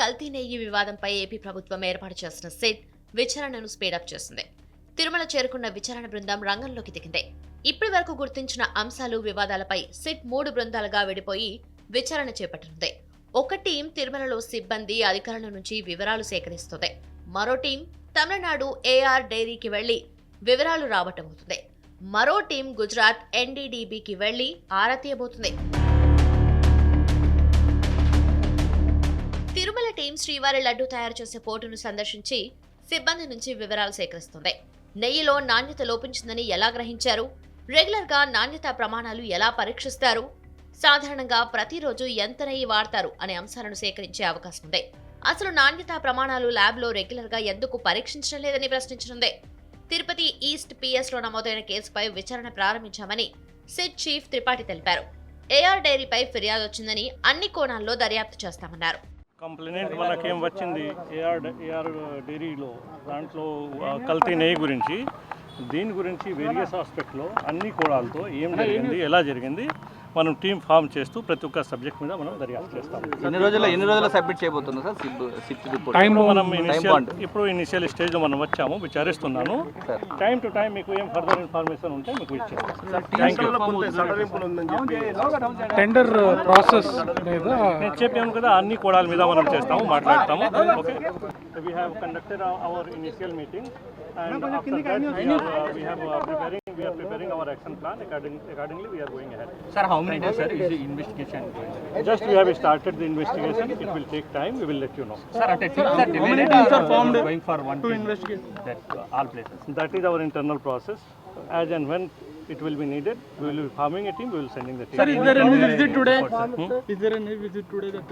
కల్తీ నెయ్యి వివాదంపై ఏపీ ప్రభుత్వం ఏర్పాటు చేసిన సిట్ విచారణను స్పీడప్ చేసింది. తిరుమల చేరుకున్న విచారణ బృందం రంగంలోకి దిగింది. ఇప్పటి వరకు గుర్తించిన అంశాలు వివాదాలపై సిట్ మూడు బృందాలుగా విడిపోయి విచారణ చేపట్టనుంది. ఒక టీం తిరుమలలో సిబ్బంది అధికారుల నుంచి వివరాలు సేకరిస్తుంది. మరో టీం తమిళనాడు ఏఆర్ డైరీకి వెళ్ళి వివరాలు రాబట్టబోతుంది మరో టీం గుజరాత్ ఎన్డీడీబీకి వెళ్ళి ఆరా తీయబోతుంది. శ్రీవారి లడ్డు తయారు చేసే పోర్టును సందర్శించి సిబ్బంది నుంచి వివరాలు సేకరిస్తుంది. నెయ్యిలో నాణ్యత లోపించిందని ఎలా గ్రహించారు? రెగ్యులర్గా నాణ్యతా నాణ్యత ప్రమాణాలు ఎలా పరీక్షిస్తారు? సాధారణంగా ప్రతిరోజు ఎంత నెయ్యి వాడతారు అనే అంశాలను సేకరించే అవకాశం ఉంది. అసలు నాణ్యత ప్రమాణాలు ల్యాబ్లో రెగ్యులర్గా ఎందుకు పరీక్షించడం లేదని ప్రశ్నించనుంది. తిరుపతి ఈస్ట్ పిఎస్లో నమోదైన కేసుపై విచారణ ప్రారంభించామని సిట్ చీఫ్ త్రిపాఠి తెలిపారు. ఏఆర్ డైరీపై ఫిర్యాదు వచ్చిందని అన్ని కోణాల్లో దర్యాప్తు చేస్తామన్నారు. కంప్లైంట్ మనకేం వచ్చింది? ఏఆర్ ఏఆర్ డైరీలో దాంట్లో కల్తీ నెయ్యి గురించి దీని గురించి వేరియస్ ఆస్పెక్ట్లో అన్ని కోణాలతో ఏం జరిగింది ఎలా జరిగింది మనం టీం ఫామ్ చేస్తూ ప్రతి ఒక్క సబ్జెక్ట్ మీద మనం దర్యాప్తు చేస్తాం. ఎన్ని రోజుల్లో ఎన్ని రోజుల్లో సబ్మిట్ చేయబోతున్నారు సార్? రిపోర్ట్. ఇప్పుడు మనం ఇనిషియల్. ఇప్పుడు ఇనిషియల్ స్టేజ్లో మనం వచ్చాము విచారిస్తున్నాను. సార్. టైం టు టైం మీకు ఏం ఫర్దర్ ఇన్ఫర్మేషన్ ఉంటే మీకు ఇచ్చేస్తాం. టెండర్ ప్రాసెస్ మీద నేను చెప్పాను కదా అన్ని కోణాల మీద మనం చేస్తాము మాట్లాడతాము. Okay we have conducted our initial we are preparing our action plan. According, accordingly, we are going ahead. Sir, how many days, sir, is the investigation going? Just we have started the investigation. It will take time. We will let you know. Sir, at a time, sir, how many teams are formed going for one to investigate that uh, all places? That is our internal process. As and when it will be needed. We will be forming a team. We will sending the team. Sir, is there any visit today? Hmm? Is there any visit today, the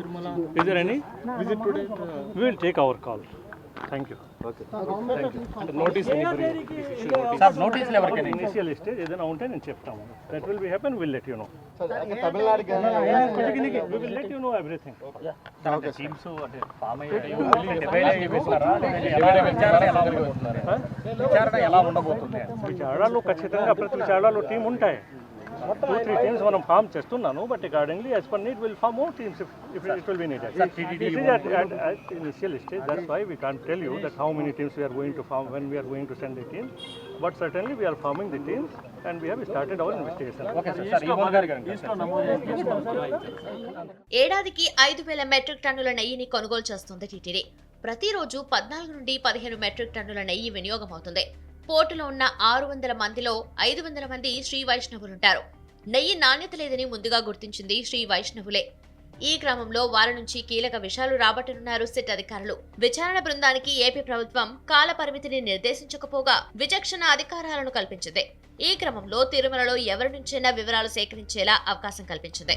Is there any visit today? Uh, we will take our call. Thank you. Notice sir notice ఎవరికైనా initial stage ఏదైనా ఉంటే నేను చెప్తాము. That will be happen will let you know teams అంటే form విచారణ ఎలా ఉండబోతుంది? విచారణలో ఖచ్చితంగా ప్రతి విచారణలో టీం ఉంటాయి. టూ త్రీ టీమ్స్ మనం ఫామ్ చేస్తున్నాను but accordingly as per need will form more teams if it will be needed initial stage that's why we can't tell you that how many teams we are going to form when we are going to send the team but certainly we are forming the teams and we have started our investigation okay sir even గారు ఏడాదికి ఐదు వేల metric టన్నుల నెయ్యిని కొనుగోలు చేస్తుంది TTD. ప్రతిరోజు పద్నాలుగు నుండి పదిహేను మెట్రిక్ టన్నుల నెయ్యి వినియోగం అవుతుంది. పోర్టులో ఉన్న ఆరు వందల మందిలో ఐదు వందల మంది శ్రీ వైష్ణవులుంటారు. నెయ్యి నాణ్యత లేదని ముందుగా గుర్తించింది శ్రీ వైష్ణవులే. ఈ క్రమంలో వారి నుంచి కీలక విషయాలు రాబట్టనున్నారు సిట్ అధికారులు. విచారణ బృందానికి ఏపీ ప్రభుత్వం కాల పరిమితిని నిర్దేశించకపోగా విచక్షణ అధికారాలను కల్పించింది. ఈ క్రమంలో తిరుమలలో ఎవరి నుంచైనా వివరాలు సేకరించేలా అవకాశం కల్పించింది.